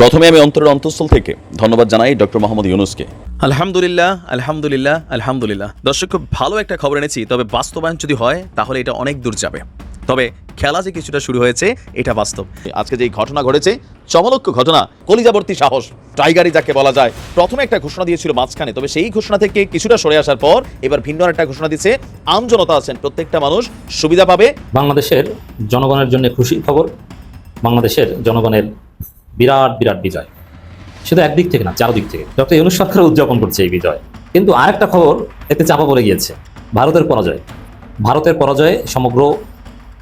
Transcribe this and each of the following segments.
প্রথমে আমি অন্তরের অন্তঃস্থল থেকে ধন্যবাদ জানাই ডক্টর মোহাম্মদ ইউনুসকে। আলহামদুলিল্লাহ আলহামদুলিল্লাহ আলহামদুলিল্লাহ। দর্শক খুব ভালো একটা খবর এনেছি তবে বাস্তবায়ন যদি হয় তাহলে এটা অনেক দূর যাবে। তবে খেলা যে কিছুটা শুরু হয়েছে এটা বাস্তব। আজকে যে ঘটনা ঘটেছে চমলক্ষ ঘটনা কলিজাবর্তী সাহস টাইগারি যাকে বলা যায় প্রথমে একটা ঘোষণা দিয়েছিল মাঝখানে তবে সেই ঘোষণা থেকে কিছুটা সরে আসার পর এবার ভিন্ন একটা ঘোষণা দিচ্ছে আমজনতা আছেন প্রত্যেকটা মানুষ সুবিধা পাবে। বাংলাদেশের জনগণের জন্য খুশি খবর বাংলাদেশের জনগণের বিরাট বিরাট বিজয়। শুধু একদিক থেকে না, চারদিক থেকে। ডক্টর ইউনুস সরকার উদযাপন করছে এই বিজয়। কিন্তু আরেকটা খবর এতে চাপা পড়ে গিয়েছে। ভারতের পরাজয়। ভারতের পরাজয়ে সমগ্র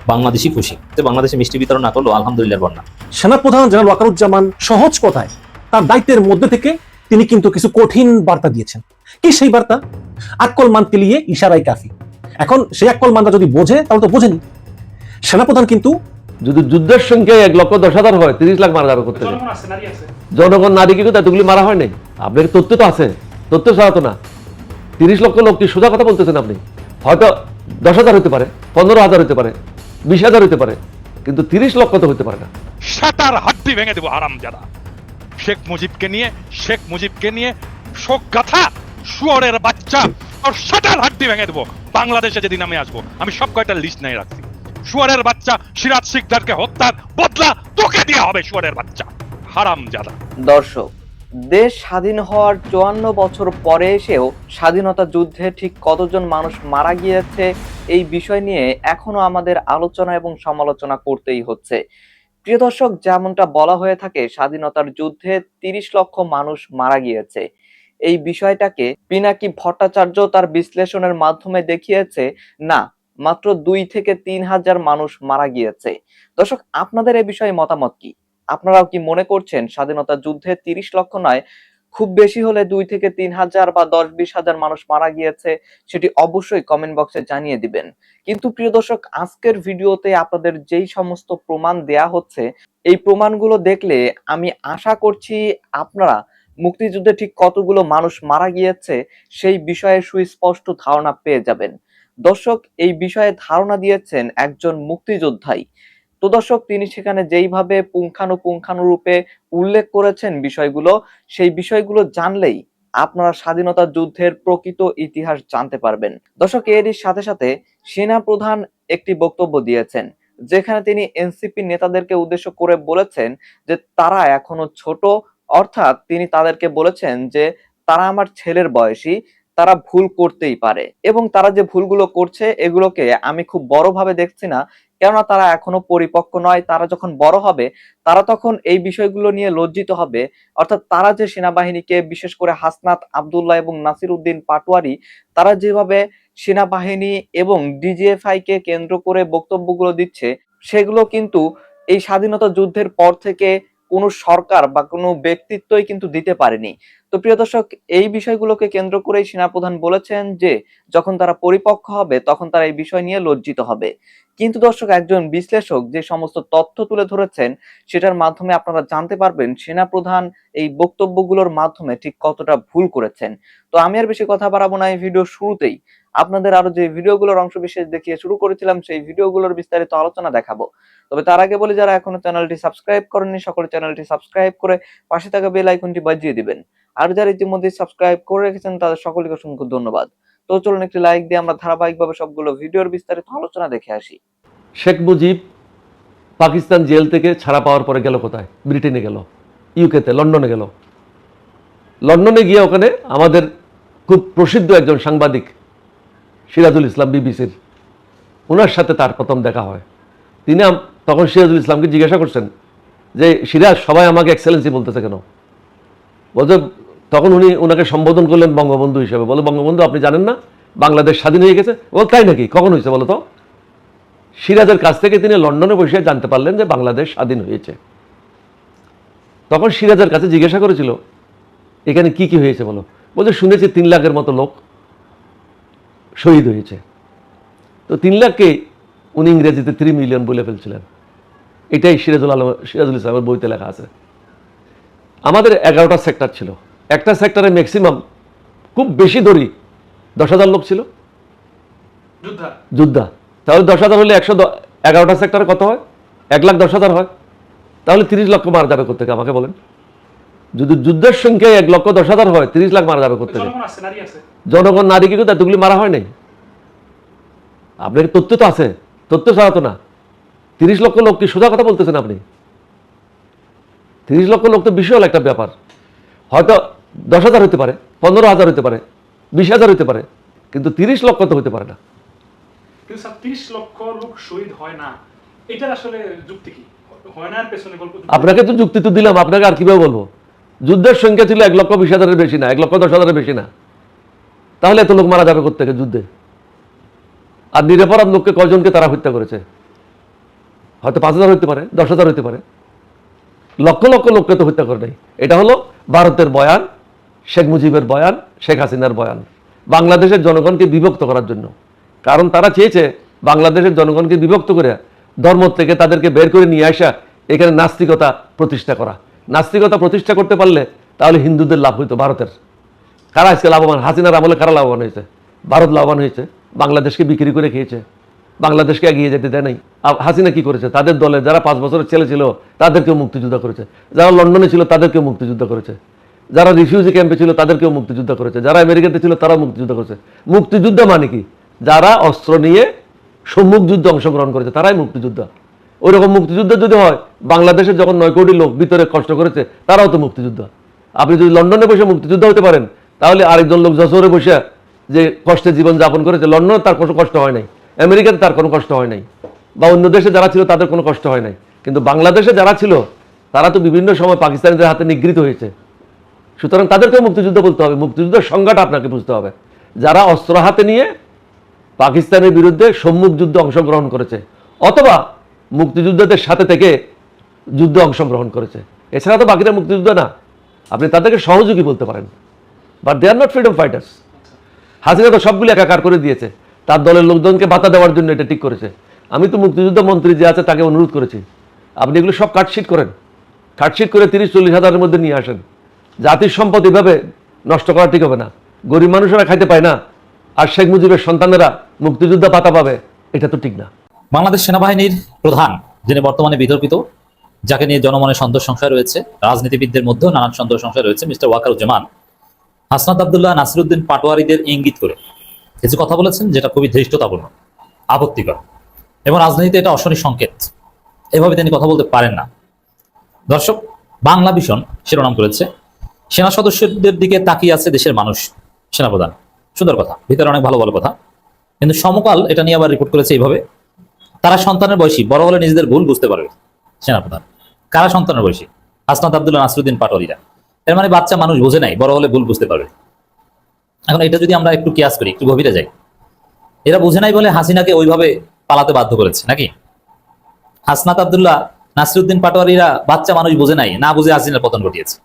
বাংলাদেশি খুশি। বাংলাদেশে মিষ্টি বিতরণ না করলেও আলহামদুলিল্লাহ বন্যা। সেনাপ্রধান জেনারেল ওয়াকারুজ্জামান সহজ কথায় তার দায়িত্বের মধ্যে থেকে তিনি কিন্তু কিছু কঠিন বার্তা দিয়েছেন। কি সেই বার্তা? আকল মানতে লিয়ে ইশারাই কাফি। এখন সেই আকল মানটা যদি বোঝে, তাহলে তো বোঝেনি। সেনাপ্রধান কিন্তু যদি যুদ্ধের সংখ্যা এক লক্ষ দশ হাজার হয় তিরিশ লাখ মারা যাবে করতে জনগণ নারী কিন্তু এতগুলি মারা হয় নাই? আপনার তথ্য তো আছে। তথ্য ছাড়া তো না। তিরিশ লক্ষ লোক কি সোজা কথা বলতেছেন আপনি? হয়তো দশ হাজার হতে পারে পনেরো হাজার হতে পারে বিশ হাজার হতে পারে কিন্তু তিরিশ লক্ষ তো হতে পারে না। সাতার হাড্ডি ভেঙে দেবো আরাম যারা শেখ মুজিবকে নিয়ে শেখ মুজিবকে নিয়ে শোক গাথা শুয়ারের বাচ্চা আর সাতার হাড্ডি ভেঙে দেবো। বাংলাদেশে যেদিন আমি আসব আমি সব কয়টা লিস্ট নিয়ে রাখছি। শুয়ারের বাচ্চা সিরাজ শিকদারকে হত্যার বদলা তোকে দেওয়া হবে, শুয়ারের বাচ্চা। হারাম যারা দর্শক, দেশ স্বাধীন হওয়ার চুয়ান্ন বছর পরে এসেও স্বাধীনতা যুদ্ধে ঠিক কতজন মানুষ মারা গিয়েছে, এই বিষয় নিয়ে এখনও আমাদের আলোচনা এবং সমালোচনা করতেই হচ্ছে। প্রিয় দর্শক, যেমনটা বলা হয়ে থাকে, স্বাধীনতার যুদ্ধে তিরিশ লক্ষ মানুষ মারা গিয়েছে। এই বিষয়টাকে পিনাকি ভট্টাচার্য তার বিশ্লেষণের মাধ্যমে দেখিয়েছে, না মাত্র দুই থেকে তিন হাজার মানুষ মারা গিয়েছে। দর্শক, আপনাদের এই বিষয়ে মতামত কি? আপনারাও কি মনে করছেন স্বাধীনতা যুদ্ধে তিরিশ লক্ষ নয়, খুব বেশি হলে দুই থেকে তিন হাজার বা দশ বিশ হাজার মানুষ মারা গিয়েছে? সেটি অবশ্যই কমেন্ট বক্সে জানিয়ে দিবেন। কিন্তু প্রিয় দর্শক, আজকের ভিডিওতে আপনাদের যেই সমস্ত প্রমাণ দেয়া হচ্ছে, এই প্রমাণগুলো দেখলে আমি আশা করছি আপনারা মুক্তিযুদ্ধে ঠিক কতগুলো মানুষ মারা গিয়েছে সেই বিষয়ে সুস্পষ্ট ধারণা পেয়ে যাবেন। দর্শক এই বিষয়ে ধারণা দিয়েছেন একজন মুক্তিযোদ্ধাই। তো দর্শক, তিনি সেখানে যেইভাবে পুঙ্খানুপুঙ্খানুরূপে উল্লেখ করেছেন বিষয়গুলো, সেই বিষয়গুলো জানলেই আপনারা স্বাধীনতা যুদ্ধের প্রকৃত ইতিহাস জানতে পারবেন। দর্শক, এরই সাথে সাথে সেনা প্রধান একটি বক্তব্য দিয়েছেন, যেখানে তিনি এনসিপি নেতাদেরকে উদ্দেশ্য করে বলেছেন যে, তারা এখনও ছোট। অর্থাৎ তিনি তাদেরকে বলেছেন যে, তারা আমার ছেলের বয়সী তারা ভুল করতেই পারে এবং তারা যে ভুলগুলো করছে এগুলোকে আমি খুব বড়ভাবে দেখছি না, কেননা তারা এখনও পরিপক্ক নয়, তারা যখন বড় হবে, তারা তখন এই বিষয়গুলো নিয়ে লজ্জিত হবে। অর্থাৎ তারা যে সেনাবাহিনীকে, বিশেষ করে হাসনাত আবদুল্লাহ এবং নাসির উদ্দিন পাটোয়ারি, তারা যেভাবে সেনাবাহিনী এবং ডিজিএফআই কে কেন্দ্র করে বক্তব্যগুলো দিচ্ছে, সেগুলো কিন্তু এই স্বাধীনতা যুদ্ধের পর থেকে কোনো সরকার বা কোনো ব্যক্তিত্বই কিন্তু দিতে পারেনি। তো প্রিয় দর্শক, এই বিষয়গুলোকে কেন্দ্র করেই সেনাপ্রধান বলেছেন যে, যখন তারা পরিপক্ক হবে, তখন তারা এই বিষয় নিয়ে লজ্জিত হবে। কিন্তু দর্শক, একজন বিশ্লেষক যে সমস্ত তথ্য তুলে ধরেছেন, সেটার মাধ্যমে আপনারা জানতে পারবেন সেনাপ্রধান এই বক্তব্যগুলোর মাধ্যমে ঠিক কতটা ভুল করেছেন। তো আমি আর বেশি কথা বাড়াবো না এই ভিডিও শুরুতেই। আপনাদের আরও যে ভিডিওগুলোর অংশ বিশেষ দেখিয়ে শুরু করেছিলাম, সেই ভিডিওগুলোর বিস্তারিত আলোচনা দেখাবো। তবে তার আগে বলে, যারা এখনও চ্যানেলটি সাবস্ক্রাইব করেননি, সকলে চ্যানেলটি সাবস্ক্রাইব করে পাশে থাকা বেল আইকনটি বাজিয়ে দিবেন। আর যারা ইতিমধ্যে সাবস্ক্রাইব করে রেখেছেন, তাদের সকলকে অসংখ্য ধন্যবাদ। তো চলুন একটি লাইক দিয়ে আমরা ধারাবাহিকভাবে সবগুলো ভিডিওর বিস্তারিত আলোচনা দেখে আসি। শেখ মুজিব পাকিস্তান জেল থেকে ছাড়া পাওয়ার পরে গেল কোথায়? ব্রিটেনে গেল, ইউকেতে, লন্ডনে গেল। লন্ডনে গিয়ে ওখানে আমাদের খুব প্রসিদ্ধ একজন সাংবাদিক সিরাজুল ইসলাম বিবিসির। ওনার সাথে তার প্রথম দেখা হয়। তিনি তখন সিরাজুল ইসলামকে জিজ্ঞাসা করছেন যে, সিরাজ, সবাই আমাকে এক্সেলেন্সি বলতেছে কেন? বলছে, তখন উনি ওনাকে সম্বোধন করলেন বঙ্গবন্ধু হিসেবে। বলে, বঙ্গবন্ধু, আপনি জানেন না? বাংলাদেশ স্বাধীন হয়ে গেছে? বল, তাই নাকি? কখন হয়েছে বলো তো? সিরাজের কাছ থেকে তিনি লন্ডনে বসে জানতে পারলেন যে, বাংলাদেশ স্বাধীন হয়েছে। তখন সিরাজের কাছে জিজ্ঞাসা করেছিল, এখানে কি কি হয়েছে বলো? বলছে, শুনেছি তিন লাখের মতো লোক শহীদ হয়েছে। তো তিন লাখকে উনি ইংরেজিতে থ্রি মিলিয়ন বলে ফেলছিলেন। এটাই সিরাজুল আলম সিরাজুল ইসলামের বইতে লেখা আছে। আমাদের এগারোটা সেক্টর ছিল। একটা সেক্টরে ম্যাক্সিমাম খুব বেশি ধরি দশ হাজার লোক ছিল। যোদ্ধা। তাহলে দশ হাজার হলে একশো এগারোটা সেক্টরে কত হয়? এক লাখ দশ হাজার হয়। তাহলে তিরিশ লক্ষ মারা যাবে কোথেকে আমাকে বলেন। যদি যুদ্ধের সংখ্যায় এক লক্ষ দশ হাজার হয় তিরিশ লাখ মারা যাবে করতে জনগণ নারী কিন্তু এতগুলি মারা হয় নাই? আপনার তথ্য তো আছে? তথ্য ছাড়া তো না। তিরিশ লক্ষ লোক কি সোজা কথা বলতেছেন আপনি? তিরিশ লক্ষ লোক তো বিশাল একটা ব্যাপার। হয়তো দশ হাজার হতে পারে পনেরো হাজার হতে পারে বিশ হাজার হতে পারে কিন্তু তিরিশ লক্ষ তো হতে পারে না। কিন্তু স্যার তিরিশ লক্ষ লোক শহীদ হয় না। এটার আসলে যুক্তি কি? হয় না পেছনে আপনাকে তো যুক্তি তো দিলাম আপনাকে আর কীভাবে বলব? যুদ্ধের সংখ্যা ছিল এক লক্ষ বিশ হাজারের বেশি না, এক লক্ষ দশ হাজারের বেশি না। তাহলে এত লোক মারা যাবে কোথেকে যুদ্ধে? আর নিরপরাধ লোককে কয়জনকে তারা হত্যা করেছে? হয়তো পাঁচ হাজার হতে পারে, দশ হাজার হতে পারে। লক্ষ লক্ষ লোককে তো হত্যা করে নাই। এটা হলো ভারতের বয়ান, শেখ মুজিবের বয়ান, শেখ হাসিনার বয়ান। বাংলাদেশের জনগণকে বিভক্ত করার জন্য। কারণ তারা চেয়েছে বাংলাদেশের জনগণকে বিভক্ত করে ধর্ম থেকে তাদেরকে বের করে নিয়ে আসা, এখানে নাস্তিকতা প্রতিষ্ঠা করা। নাস্তিকতা প্রতিষ্ঠা করতে পারলে তাহলে হিন্দুদের লাভ হইতো ভারতের। কারা আজকে লাভবান? হাসিনার আমলে কারা লাভবান হয়েছে? ভারত লাভবান হয়েছে, বাংলাদেশকে বিক্রি করে খেয়েছে, বাংলাদেশকে এগিয়ে যেতে দেয় নাই। হাসিনা কি করেছে? তাদের দলে যারা পাঁচ বছরের ছেলে ছিল, তাদেরকেও মুক্তিযুদ্ধ করেছে। যারা লন্ডনে ছিল, তাদেরকেও মুক্তিযুদ্ধ করেছে। যারা রিফিউজি ক্যাম্পে ছিল, তাদেরকেও মুক্তিযুদ্ধ করেছে। যারা আমেরিকাতে ছিল, তারাও মুক্তিযুদ্ধ করেছে। মুক্তিযুদ্ধ মানে কি? যারা অস্ত্র নিয়ে সম্মুখ যুদ্ধে অংশগ্রহণ করেছে, তারাই মুক্তিযুদ্ধ। ওইরকম মুক্তিযুদ্ধ যদি হয় বাংলাদেশে যখন নয় কোটি লোক ভিতরে কষ্ট করেছে, তারাও তো মুক্তিযুদ্ধ। আপনি যদি লন্ডনে বসে মুক্তিযুদ্ধ হতে পারেন, তাহলে আরেকজন লোক যশোরে বসে যে কষ্টে জীবন যাপন করেছে, লন্ডনে তার কোনো কষ্ট হয় নাই, আমেরিকাতে তার কোনো কষ্ট হয় নাই, বা অন্য দেশে যারা ছিল তাদের কোনো কষ্ট হয় নাই। কিন্তু বাংলাদেশে যারা ছিল, তারা তো বিভিন্ন সময় পাকিস্তানিদের হাতে নিগৃহীত হয়েছে। সুতরাং তাদেরকেও মুক্তিযুদ্ধ বলতে হবে। মুক্তিযুদ্ধের সংজ্ঞাটা আপনাকে বুঝতে হবে। যারা অস্ত্র হাতে নিয়ে পাকিস্তানের বিরুদ্ধে সম্মুখ যুদ্ধে অংশগ্রহণ করেছে, অথবা মুক্তিযুদ্ধদের সাথে থেকে যুদ্ধে অংশগ্রহণ করেছে। এছাড়া তো বাকিরা মুক্তিযুদ্ধ না। আপনি তাদেরকে সহযোগী বলতে পারেন। But they are not freedom fighters Hasina তো সবগুলো একাকার করে দিয়েছে। তার দলের লোকজনকে ভাতা দেওয়ার জন্য এটা ঠিক করেছে। আমি তো মুক্তিযুদ্ধ মন্ত্রী যে আছে তাকে অনুরোধ করেছি। আপনি এগুলো সব কাটশিট করেন। কাটশিট করে তিরিশ, চল্লিশ হাজারের মধ্যে নিয়ে আসেন। জাতির সম্পদ এভাবে নষ্ট করা ঠিক হবে না। গরিব মানুষেরা খাইতে পায় না। আর শেখ মুজিবের সন্তানেরা মুক্তিযুদ্ধ পাতা পাবে, এটা তো ঠিক না। বাংলাদেশ সেনাবাহিনীর প্রধান, যিনি বর্তমানে বিতর্কিত, যাকে নিয়ে জনমনে সন্তোষ সংশয় রয়েছে, রাজনীতিবিদদের মধ্যেও নানান সন্তোষ সংশয় রয়েছে, মিস্টার ওয়াকারুজ্জামান। হাসনাত আবদুল্লাহ নাসিরুদ্দিন পাটোয়ারিদের ইঙ্গিত করে কিছু কথা বলেছেন যেটা খুবই ধৃষ্টতাপূর্ণ, আপত্তিকর, এবং রাজনীতিতে এটা অশনি সংকেত। এভাবে তিনি কথা বলতে পারেন না। দর্শক, বাংলা ভীষণ শিরোনাম করেছে। সেনা সদস্যদের দিকে তাকিয়ে আছে দেশের মানুষ, সেনাপ্রধান। সুন্দর কথা, ভিতরে অনেক ভালো ভালো কথা। কিন্তু সমকাল এটা নিয়ে আবার রিপোর্ট করেছে এইভাবে। তারা সন্তানের বয়সী, বড় হলে নিজেদের ভুল বুঝতে পারবে। সেনাপ্রধান, কারা সন্তানের বয়সী? হাসনাত আবদুল্লাহ নাসরুদ্দিন পাটোয়ারিরা। এর মানে বাচ্চা মানুষ বোঝে নাই, বড় হলে ভুল বুঝতে পারবে। এখন এটা যদি আমরা একটু কিয়াস করি, একটু গভীরে যাই। এরা বুঝে নাই বলে হাসিনাকে ওইভাবে পালাতে বাধ্য করেছে, নাকি? হাসনাত আবদুল্লাহ নাসরুদ্দিন পাটোয়ারিরা বাচ্চা মানুষ বোঝে নাই, না বুঝে হাসিনার পতন ঘটিয়েছে।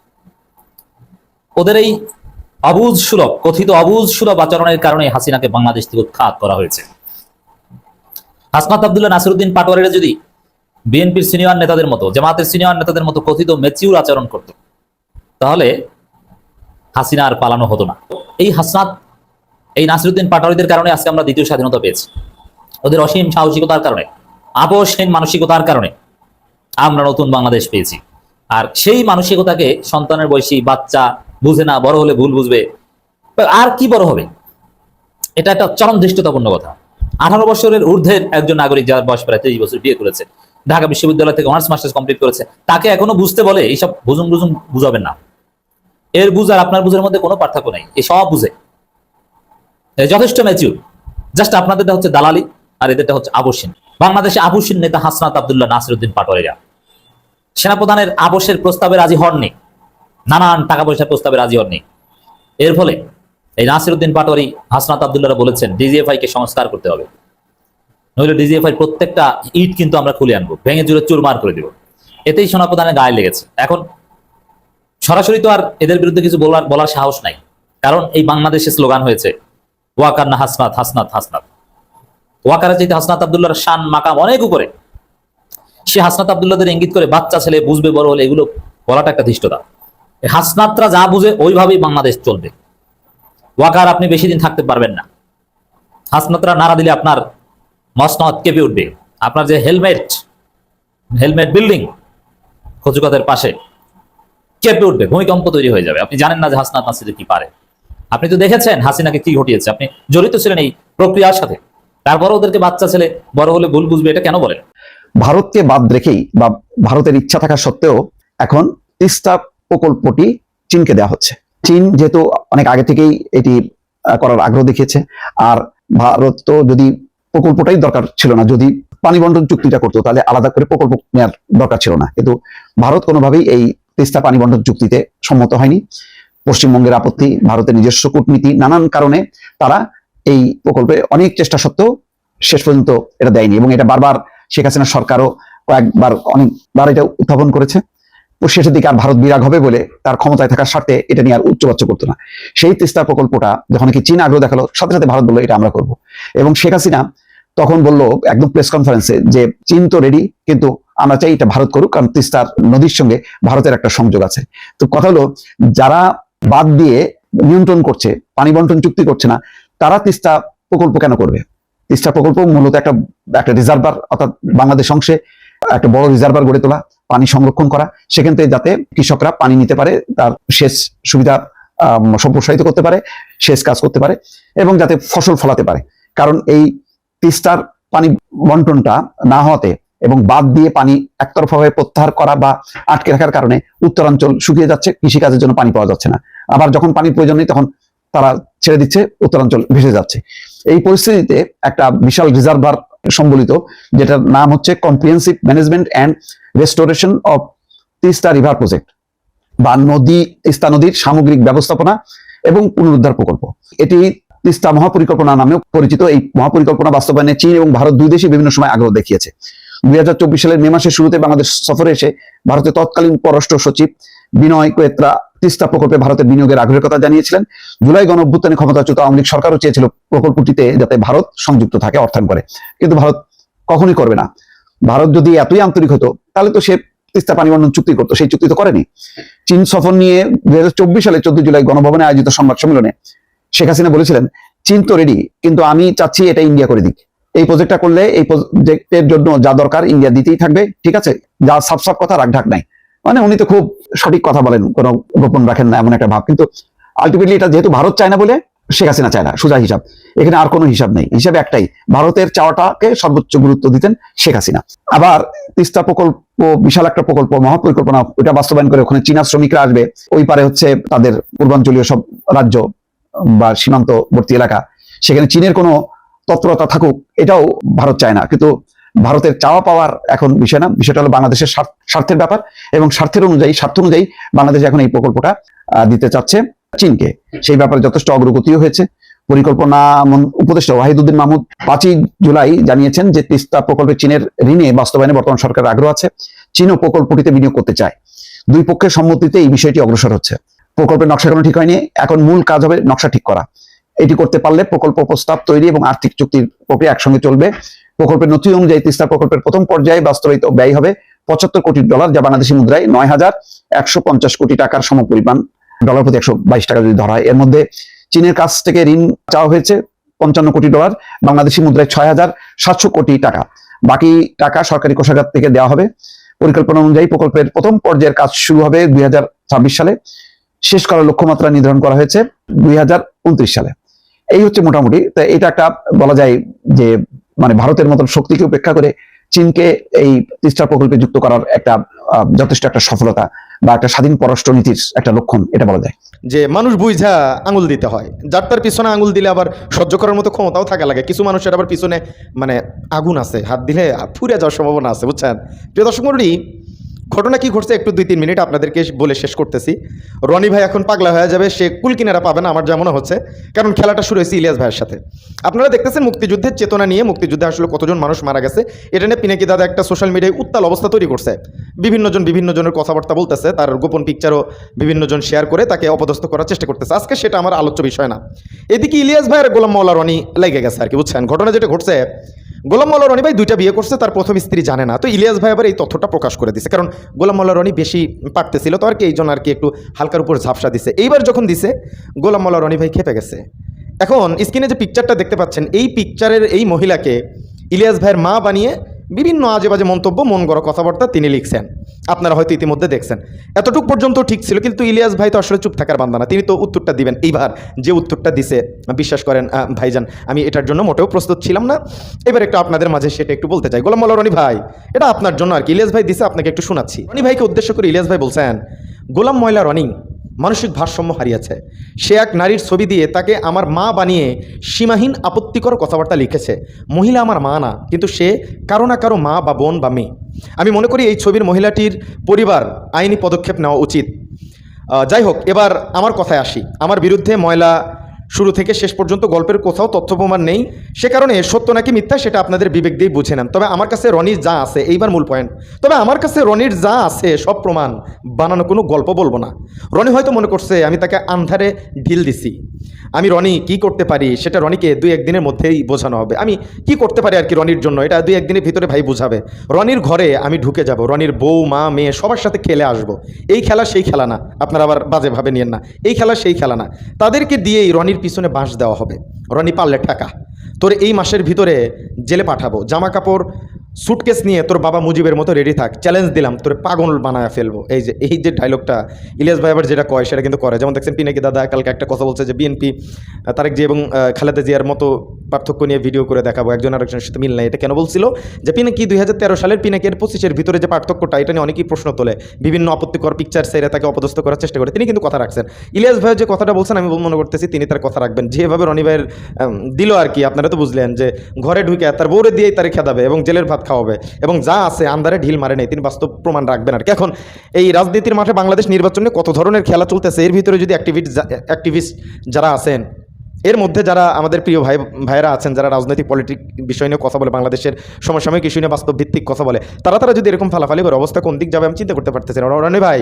ওদের এই অবুজ সুলভ, কথিত অবুজ সুলভ আচরণের কারণে হাসিনাকে বাংলাদেশ থেকে উৎখাত করা হয়েছে। হাসনাত আবদুল্লাহ নাসিরুদ্দিন পাটোয়ারিরা যদি বিএনপির সিনিয়র নেতাদের মতো, জামাতের সিনিয়র নেতাদের মতো কথিত মেচিউর আচরণ করত, তাহলে হাসিনা আর পালানো হতো না। এই হাসনাত, এই নাসিরুদ্দিন পাটোয়ারিদের কারণে আজকে আমরা দ্বিতীয় স্বাধীনতা পেয়েছি। ওদের অসীম সাহসিকতার কারণে, আপোষহীন মানসিকতার কারণে আমরা নতুন বাংলাদেশ পেয়েছি। আর সেই মানসিকতাকে সন্তানের বয়সী বাচ্চা বুঝে না, বড় হলে ভুল বুঝবে, আর কি বড় হবে? এটা একটা চরম দৃষ্টতাপূর্ণ কথা। আঠারো বছরের ঊর্ধ্বের একজন নাগরিক যার বয়স প্রায় তেইশ বছর বিয়ে করেছে, ঢাকা বিশ্ববিদ্যালয় থেকে অনার্স মাস্টার্স কমপ্লিট করেছে, তাকে এখনও বুঝতে বলে এইসব বুঝুম বুঝুম বুঝাবেন না। এর বুঝ আর আপনার বুঝের মধ্যে কোনো পার্থক্য নাই এই সব বুঝে। যথেষ্ট ম্যাচিউর জাস্ট আপনাদেরটা হচ্ছে দালালি, আর এদেরটা হচ্ছে আবশ্যিন বাংলাদেশে আবশ্যিন নেতা হাসনাত আবদুল্লাহ নাসিরুদ্দিন পাটোয়ারিরা। সেনাপ্রধানের আবশ্যের প্রস্তাবে রাজি হননি, নানান টাকা পয়সার প্রস্তাবে রাজি হননি। এর ফলে এই নাসিরুদ্দিন পাটোয়ারি, হাসনাত আবদুল্লাহ বলেছেন ডিজিএফআই কে সংস্কার করতে হবে। নইলে ডিজিএফআই প্রত্যেকটা ইট কিন্তু আমরা খুলে আনব, ভেঙে জুড়ে চুরমার করে দিব। এতেই সেনাপ্রধানের গায়ে লেগেছে। এখন সরাসরি তো আর এদের বিরুদ্ধে কিছু বলার বলার সাহস নাই। কারণ এই বাংলাদেশে স্লোগান হয়েছে, ওয়াকার না হাসনাত হাসনাত হাসনাত। ওয়াকারের চাইতে হাসনাত আবদুল্লাহর শান, মাকাম অনেক উপরে। সে হাসনাত আবদুল্লাহদের ইঙ্গিত করে বাচ্চা ছেলে বুঝবে বড় হলে এগুলো বলাটা একটা ধৃষ্টতা। হাসনাতরা যা বুঝে ওইভাবেই বাংলাদেশ চলবে। ওয়াকার আপনি বেশি দিন থাকতে পারবেন না। হাসনাতরা নাড়া দিলে আপনার মসনদ কেঁপে উঠবে। আপনার যে হেলমেট হেলমেট বিল্ডিং কচুকাতের পাশে কেঁপে উঠবে, ভূমিকম্প তৈরি হয়ে যাবে। আপনি জানেন না যে হাসনাত নাসির কি পারে। আপনি তো দেখেছেন হাসিনাকে কি ঘটিয়েছে। আপনি জড়িত ছিলেন এই প্রক্রিয়ার সাথে। তারপরে ওদেরকে বাচ্চা ছেলে বড় হলে ভুল বুঝবে, এটা কেন বলেন? ভারতকে বাদ রেখেই বা ভারতের ইচ্ছা থাকা সত্ত্বেও এখন তিস্তা প্রকল্পটি চীনকে দেওয়া হচ্ছে। চীন যেহেতু অনেক আগে থেকেই এটি করার আগ্রহ দেখিয়েছে। আর ভারত তো যদি প্রকল্পটাই দরকার ছিল না, যদি পানি বন্টন চুক্তিটা করতো, তাহলে আলাদা করে প্রকল্প নেওয়ার দরকার ছিল না। কিন্তু ভারত কোনোভাবেই এই তিস্তা পানি বন্টন চুক্তিতে সম্মত হয়নি। পশ্চিমবঙ্গের আপত্তি, ভারতের নিজস্ব কূটনীতি, নানান কারণে তারা এই প্রকল্পে অনেক চেষ্টা সত্ত্বেও শেষ পর্যন্ত এটা দেয়নি। এবং এটা বারবার শেখ হাসিনা সরকারও কয়েকবার, অনেকবার এটা উত্থাপন করেছে। শেষের দিকে আর ভারত বিরাগ হবে বলে তার ক্ষমতায় থাকার স্বার্থে এটা নিয়ে আর উচ্চবাচ্য করতো না। সেই তিস্তা প্রকল্পটা যখন কি চীন আগ্রহ দেখাল, সাথে সাথে ভারত বলল, এটা আমরা করব। এবং শেখ হাসিনা তখন বলল একদম প্রেস কনফারেন্সে যে, চীন তো রেডি কিন্তু আমরা চাই এটা ভারত করুক, কারণ তিস্তার নদীর সঙ্গে ভারতের একটা সংযোগ আছে। তো কথা হলো, যারা বাদ দিয়ে নিয়ন্ত্রণ করছে, পানি বন্টন চুক্তি করছে না, তারা তিস্তা প্রকল্প কেন করবে? তিস্তা প্রকল্প মূলত একটা একটা রিজার্ভার অর্থাৎ বাংলাদেশ অংশে একটা বড় রিজার্ভার গড়ে তোলা। পানি সংরক্ষণ করা, সেখান থেকে যাতে কৃষকরা পানি নিতে পারে, তার সেচ সুবিধা সম্প্রসারিত করতে পারে, সেচ কাজ করতে পারে এবং যাতে ফসল ফলাতে পারে। কারণ এই তিস্তার পানি বন্টনটা না হওয়াতে এবং বাদ দিয়ে পানি একতরফাভাবে প্রত্যাহার করা বা আটকে রাখার কারণে উত্তরাঞ্চল শুকিয়ে যাচ্ছে, কৃষিকাজের জন্য পানি পাওয়া যাচ্ছে না। আবার যখন পানির প্রয়োজন নেই, তখন তারা ছেড়ে দিচ্ছে, উত্তরাঞ্চল ভেসে যাচ্ছে। এই পরিস্থিতিতে একটা বিশাল রিজার্ভার সম্বলিত, যেটার নাম হচ্ছে comprehensive management and restoration of Teesta river project বা নদী, তিস্তা নদীর সামগ্রিক ব্যবস্থাপনা এবং পুনরুদ্ধার প্রকল্প। এটি তিস্তা মহাপরিকল্পনা নামেও পরিচিত। এই মহাপরিকল্পনা বাস্তবায়নে চীন এবং ভারত দুই দেশে বিভিন্ন সময় আগ্রহ দেখিয়েছে। দুই হাজার চব্বিশ সালের মে মাসের শুরুতে বাংলাদেশ সফরে এসে ভারতের তৎকালীন পররাষ্ট্র সচিব বিনয় কোয়েত্রা তিস্তা প্রকল্পে ভারতের বিনিয়োগের আগ্রহের কথা জানিয়েছিলেন। জুলাই গণ অভ্যুত্থানে ক্ষমতাচ্যুত আওয়ামী লীগ সরকারও চেয়েছিল প্রকল্পটিতে যাতে ভারত সংযুক্ত থাকে, অর্থায়ন করে। কিন্তু ভারত কখনোই করবে না। ভারত যদি এতই আন্তরিক হতো, তাহলে তো সে তিস্তা পানি বন্টন চুক্তি করতো, সেই চুক্তি তো করেনি। চীন সফর নিয়ে দুই হাজার চব্বিশ সালে চোদ্দ জুলাই গণভবনে আয়োজিত সংবাদ সম্মেলনে শেখ হাসিনা বলেছিলেন, চীন তো রেডি কিন্তু আমি চাচ্ছি এটা ইন্ডিয়া করে দিক। এই প্রজেক্টটা করলে, এই প্রজেক্টের জন্য যা দরকার ইন্ডিয়া দিতেই থাকবে, ঠিক আছে? যা সাফ সাফ কথা রাগ ঢাক নাই। মানে উনি তো খুব সঠিক কথা বলেন, কোনো গোপন রাখেন না, এমন একটা ভাব। কিন্তু আলটিমেটলি এটা যেহেতু ভারত চায় না বলে, শেখ হাসিনা চায় না, সোজা হিসাব। এখানে আর কোনো হিসাব নেই। হিসাব একটাই, ভারতের চাওয়াটাকে সর্বোচ্চ গুরুত্ব দিতেন শেখ হাসিনা। আবার তিস্তা প্রকল্প, বিশাল একটা প্রকল্প মহাপরিকল্পনা ওটা বাস্তবায়ন করে ওখানে চীনা শ্রমিকরা আসবে। ওই পারে হচ্ছে তাদের পূর্বাঞ্চলীয় সব রাজ্য বা সীমান্তবর্তী এলাকা। সেখানে চীনের কোনো তৎপরতা থাকুক, এটাও ভারত চায় না। কিন্তু ভারতের চাওয়া পাওয়ার এখন বিষয় না। বিষয়টা হলো বাংলাদেশের স্বার্থের ব্যাপার এবং স্বার্থের অনুযায়ী, স্বার্থ অনুযায়ী বাংলাদেশ এখন এই প্রকল্পটা দিতে চাচ্ছে চীনকে। সেই ব্যাপারে যথেষ্ট অগ্রগতিও হয়েছে। পরিকল্পনা উপদেষ্টা ওয়াহিদুদ্দিন মাহমুদ পাঁচই জুলাই জানিয়েছেন যে তিস্তা প্রকল্পে চীনের ঋণে বাস্তবায়নে বর্তমান সরকারের আগ্রহ আছে। চীনও প্রকল্পটিতে বিনিয়োগ করতে চায়। দুই পক্ষের সম্মতিতে এই বিষয়টি অগ্রসর হচ্ছে। প্রকল্পের নকশা কোনো ঠিক হয়নি। এখন মূল কাজ হবে নকশা ঠিক করা। এটি করতে পারলে প্রকল্প প্রস্তাব তৈরি এবং আর্থিক চুক্তির প্রক্রিয়া একসঙ্গে চলবে। প্রকল্পের নথি অনুযায়ী তিস্তা প্রকল্পের প্রথম পর্যায়ে বাস্তবায়িত ব্যয় হবে পঁচাত্তর কোটি ডলার, যা বাংলাদেশি মুদ্রায় নয় হাজার একশো পঞ্চাশ কোটি টাকার সমপরিমাণ ডলার প্রতি একশো বাইশ টাকা যদি ধরা হয়। এর মধ্যে চীনের কাছ থেকে ঋণ চাওয়া হয়েছে পঞ্চান্ন কোটি ডলার, বাংলাদেশি মুদ্রায় ছয় হাজার সাতশো কোটি টাকা। বাকি টাকা সরকারি কোষাগার থেকে দেওয়া হবে। পরিকল্পনা অনুযায়ী প্রকল্পের প্রথম পর্যায়ের কাজ শুরু হবে দুই হাজার ছাব্বিশ সালে। শেষ করার লক্ষ্যমাত্রা নির্ধারণ করা হয়েছে দুই হাজার উনত্রিশ সালে। এই হচ্ছে মোটামুটি। তো এটা একটা বলা যায় যে মানে ভারতের মতন শক্তিকে উপেক্ষা করে চীনকে এই তিস্তা প্রকল্পে যুক্ত করার একটা যথেষ্ট একটা সফলতা বা একটা স্বাধীন পররাষ্ট্র নীতির একটা লক্ষণ, এটা বলা যায়। যে মানুষ বুঝা আঙুল দিতে হয়। যার তার পিছনে আঙুল দিলে আবার সহ্য করার মতো ক্ষমতাও থাকা লাগে। কিছু মানুষের আবার পিছনে মানে আগুন আছে, হাত দিলে ফুরে যাওয়ার সম্ভাবনা আছে, বুঝছেন? প্রিয় দর্শক মন্ডলী ঘটনা কি ঘটছে একটু দুই, তিন মিনিট আপনাদেরকে বলে শেষ করতেছি। রনি ভাই এখন পাগলা হয়ে যাবে, সে কুল কিনারা পাবে না, আমার যেমন হচ্ছে। কারণ খেলাটা শুরু হয়েছে ইলিয়াস ভাইয়ের সাথে। আপনারা দেখতেছেন মুক্তিযুদ্ধের চেতনা নিয়ে, মুক্তিযুদ্ধে আসলে কতজন মানুষ মারা গেছে, এটা নিয়ে পিনাকি দাদা একটা সোশ্যাল মিডিয়ায় উত্তাল অবস্থা তৈরি করছে। বিভিন্নজন বিভিন্ন জনের কথাবার্তা বলতেছে, তার গোপন পিকচারও বিভিন্নজন শেয়ার করে তাকে অপদস্থ করার চেষ্টা করতেছে। আজকে সেটা আমার আলোচ্য বিষয় না। এদিকে ইলিয়াস ভাই আর গোলাম মাওলা রনি লেগে গেছে আর কি, বুঝছেন? ঘটনা যেটা ঘটছে গোলাম মোল্লা রনি ভাই দুইটা বিয়ে করছে, তার প্রথম স্ত্রী জানে না। তো ইলিয়াস ভাই আবার এই তথ্যটা প্রকাশ করে দিছে। কারণ গোলাম মোল্লা রনি বেশি পারতেছিল তো আর কি এই জন্য আর কি একটু হালকার উপর ঝাপসা দিছে। এইবার যখন দিছে, গোলাম মোল্লা রনি ভাই খেপে গেছে। এখন স্ক্রিনে যে পিকচারটা দেখতে পাচ্ছেন, এই পিকচারের এই মহিলাকে ইলিয়াস ভাইয়ের মা বানিয়ে বিভিন্ন আজে বাজে মন্তব্য, মন গড়া কথাবার্তা তিনি লিখছেন। আপনারা হয়তো ইতিমধ্যে দেখছেন। এতটুকু পর্যন্ত ঠিক ছিল, কিন্তু ইলিয়াস ভাই তো আসলে চুপ থাকার বান্দা না। তিনি তো উত্তরটা দিবেন। এইবার যে উত্তরটা দিছে, বিশ্বাস করেন ভাইজান, আমি এটার জন্য মোটেও প্রস্তুত ছিলাম না। এবার একটু আপনাদের মাঝে সেটা একটু বলতে চাই। গোলাম রনি ভাই, এটা আপনার জন্য আর কি। ইলিয়াস ভাই দিছে, আপনাকে একটু শোনাচ্ছি। রনি ভাইকে উদ্দেশ্য করে ইলিয়াস ভাই বলছেন, গোলাম ময়লা রনি মানসিক ভারসাম্য হারিয়েছে। সে এক নারীর ছবি দিয়ে তাকে আমার মা বানিয়ে সীমাহীন আপত্তিকর কথাবার্তা লিখেছে। মহিলা আমার মা না, কিন্তু সে কারও না কারও মা বা বোন বা মেয়ে। আমি মনে করি এই ছবির মহিলাটির পরিবার আইনি পদক্ষেপ নেওয়া উচিত। যাই হোক, এবার আমার কথায় আসি। আমার বিরুদ্ধে ময়লা শুরু থেকে শেষ পর্যন্ত গল্পের কোথাও তথ্য প্রমাণ নেই। সে কারণে সত্য নাকি মিথ্যা সেটা আপনাদের বিবেক দিয়েই বুঝে নেন। তবে আমার কাছে রনির যা আছে, এইবার মূল পয়েন্ট তবে আমার কাছে রনির যা আছে, সব প্রমাণ। বানানো কোনো গল্প বলব না। রনি হয়তো মনে করছে, আমি তাকে আন্ধারে ঢিল দিছি। আমি রনি কি করতে পারি? সেটা রনিকে দুই একদিনের মধ্যেই বোঝানো হবে। আমি কি করতে পারি আর কি রনির জন্য? এটা দুই একদিনের ভিতরে ভাই বুঝাবে। রনির ঘরে আমি ঢুকে যাব। রনির বউ, মা, মেয়ে সবার সাথে খেলে আসব। এই খেলা সেই খেলা না। আপনারা আবার বাজেভাবে নিয়েন না। এই খেলা সেই খেলা না। তাদেরকে দিয়েই রনির পিছনে বাঁশ দেওয়া হবে। রনি পারলে টাকা তোর এই মাসের ভিতরে জেলে পাঠাবো। জামা কাপড় সুটকেস নিয়ে তোর বাবা মুজিবের মতো রেডি থাক। চ্যালেঞ্জ দিলাম, তোর পাগল বানায় ফেলব। এই যে এই যে ডায়লগটা ইলিয়াস ভাই আবার যেটা কয়, সেটা কিন্তু করে। যেমন দেখছেন, পিনাকি দাদা কালকে একটা কথা বলছে যে বিএনপি তারেক জি এবং খালেদা জিয়ার মতো পার্থক্য নিয়ে ভিডিও করে দেখাবো। একজন আরেকজনের সাথে মিল নাই। এটা কেন বলছিল? যে পিনাকি দুই হাজার তেরো সালের পিনাকির পঁচিশের ভিতরে যে পার্থক্যটা, এটা নিয়ে অনেকেই প্রশ্ন তোলে। বিভিন্ন আপত্তিকর পিকচার সেরে তাকে অপদস্থ করার চেষ্টা করে। তিনি কিন্তু কথা রাখছেন। ইলিয়াস ভাই যে কথাটা বলছেন, আমি মনে করতেছি তিনি তার কথা রাখবেন। যেভাবে রনি ভাইয়ের দিল আর কি, আপনারা তো বুঝলেন যে, ঘরে ঢুকে তার বউরে দিয়েই তারে খেদাবে এবং জেলের ভাত খাওয়াবে এবং যা আছে আন্দারে ঢিল মারে নেই, তিনি বাস্তব প্রমাণ রাখবেন আর কি। এখন এই রাজনীতির মাঠে বাংলাদেশ নির্বাচনে কত ধরনের খেলা চলতেছে, এর ভিতরে যদি অ্যাক্টিভিস্ট অ্যাক্টিভিস্ট যারা আছেন, এর মধ্যে যারা আমাদের প্রিয় ভাই ভাইয়েরা আছেন, যারা রাজনৈতিক পলিটিক বিষয় নিয়ে কথা বলে, বাংলাদেশের সমসাময়িক ইস্যু নিয়ে বাস্তব ভিত্তিক কথা বলে, তারা তারা যদি এরকম ফালাফালি করে, অবস্থা কোন দিক যাবে আমি চিন্তা করতে পারতেছি না। রনি ভাই,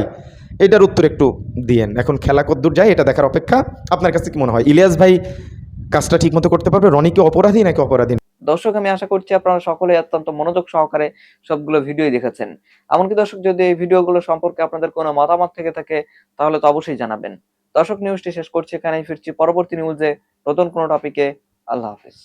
এটার উত্তর একটু দিয়েন। এখন খেলা কদ্দূর যায়, এটা দেখার অপেক্ষা। আপনার কাছে কি মনে হয়? ইলিয়াস ভাই কাজটা ঠিকমতো করতে পারবে? রনি কি অপরাধী নাকি অপরাধী? দর্শক, আমি আশা করছি আপনারা সকলে অত্যন্ত মনোযোগ সহকারে সবগুলো ভিডিও দেখেছেন। এমনকি দর্শক, যদি এই ভিডিওগুলো সম্পর্কে আপনাদের কোনো মতামত থেকে থাকে, তাহলে তো অবশ্যই জানাবেন। দর্শক নিউজটি শেষ করছি এখানেই, ফিরছি পরবর্তী নিউজে নতুন কোনো টপিকে আল্লাহ হাফিজ।